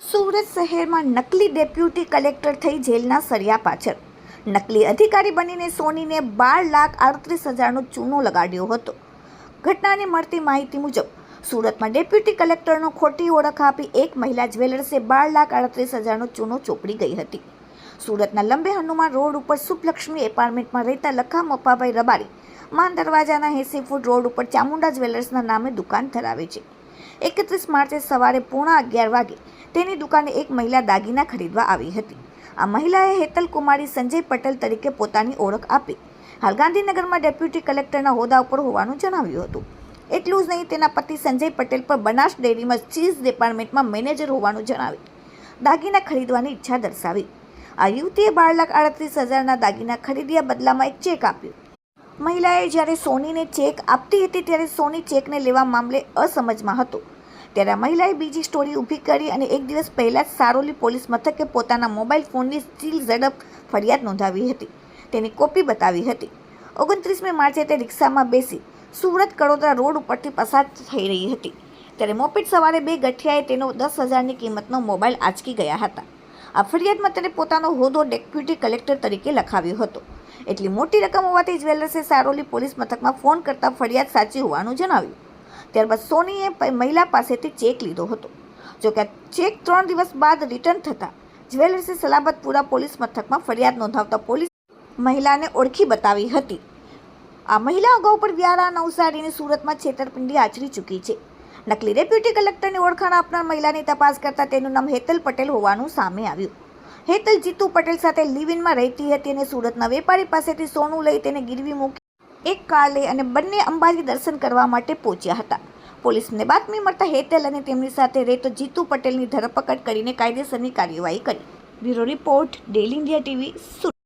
સુરત શહેરમાં નકલી deputy collector થઈ જેલના સરિયા પાછળ. નકલી અધિકારી બનીને સોનીને બાર લાખ આડત્રીસ હજારનો ચૂનો લગાડ્યો હતો. ઘટનાની મળતી માહિતી મુજબ, સુરતમાં ડેપ્યુટી કલેક્ટરનો ખોટી ઓળખ આપી એક મહિલા જ્વેલર્સે બાર લાખ આડત્રીસ હજારનો ચૂનો ચોપડી ગઈ હતી. સુરતના લંબે હનુમાન રોડ ઉપર સુપલક્ષ્મી એપાર્ટમેન્ટમાં રહેતા લખા મપ્પાભાઈ રબારી માન દરવાજાના એસી ફૂટ રોડ ઉપર ચામુંડા જ્વેલર્સના નામે દુકાન ધરાવે છે. એકત્રીસ માર્ચે સવારે પોણા અગિયાર વાગે તેની દુકાને એક મહિલા દાગીના ખરીદવા આવી હતી. આ મહિલાએ હેતલ કુમારી સંજય પટેલ તરીકે પોતાની ઓળખ આપી. હાલ ગાંધીનગરમાં ડેપ્યુટી કલેક્ટરના હોદ્દા ઉપર હોવાનું જણાવ્યું હતું. એટલું જ નહીં, તેના પતિ સંજય પટેલ પર બનાસ ડેરીમાં ચીઝ ડિપાર્ટમેન્ટમાં મેનેજર હોવાનું જણાવી. દાગીના ખરીદવાની ઈચ્છા દર્શાવી. આ યુવતીએ બાર લાખ આડત્રીસ હજારના દાગીના ખરીદ્યા બદલામાં એક ચેક આપ્યો. મહિલાએ જ્યારે સોનીને ચેક આપતી હતી ત્યારે સોની ચેકને લેવા મામલે અસમજમાં હતો. ત્યારે મહિલાએ બીજી સ્ટોરી ઊભી કરી અને એક દિવસ પહેલાં જ સારોલી પોલીસ મથકે પોતાના મોબાઈલ ફોનની સ્ટીલ ઝડપ ફરિયાદ નોંધાવી હતી. તેની કોપી બતાવી હતી. ઓગણત્રીસમી માર્ચે તે રિક્ષામાં બેસી સુરત કડોદરા રોડ ઉપરથી પસાર થઈ રહી હતી. ત્યારે મોપેટ સવારે બે ગઠિયાએ તેનો દસ હજારની કિંમતનો મોબાઈલ આંચકી ગયા હતા. આ ફરિયાદમાં તેને પોતાનો હોદ્દો ડેપ્યુટી કલેક્ટર તરીકે લખાવ્યો હતો. એટલી મોટી રકમ હોવાથી જ્વેલર્સે સારોલી પોલીસ મથકમાં ફોન કરતા ફરિયાદ સાચી હોવાનું જણાવ્યું. ત્યારબાદ સોનીએ મહિલા પાસેથી ચેક લીધો હતો. જોકે ચેક ત્રણ દિવસ બાદ રિટર્ન થતાં જ્વેલર્સે સલાબતપુરા પોલીસ મથકમાં ફરિયાદ નોંધાવતા પોલીસ મહિલાને ઓળખી બતાવી હતી. આ મહિલા અગાઉ પણ વ્યારા નવસારીની સુરતમાં છેતરપિંડી આચરી ચૂકી છે. નકલી ડેપ્યુટી કલેક્ટરની ઓળખાણ આપનાર મહિલાની તપાસ કરતાં તેનું નામ હેતલ પટેલ હોવાનું સામે આવ્યું. હેતલ જીતુ પટેલ સાથે લિવિનમાં રહેતી હતી અને સુરતના વેપારી પાસેથી સોનું લઈ તેને ગીરવી મૂકી એક કાર લઈ અને બંને અંબાજી દર્શન કરવા માટે પહોંચ્યા હતા. પોલીસને બાતમી મળતા હેતલ અને તેમની સાથે રહેતો જીતુ પટેલની ધરપકડ કરીને કાયદેસરની કાર્યવાહી કરી. Bureau report daily India TV Surat.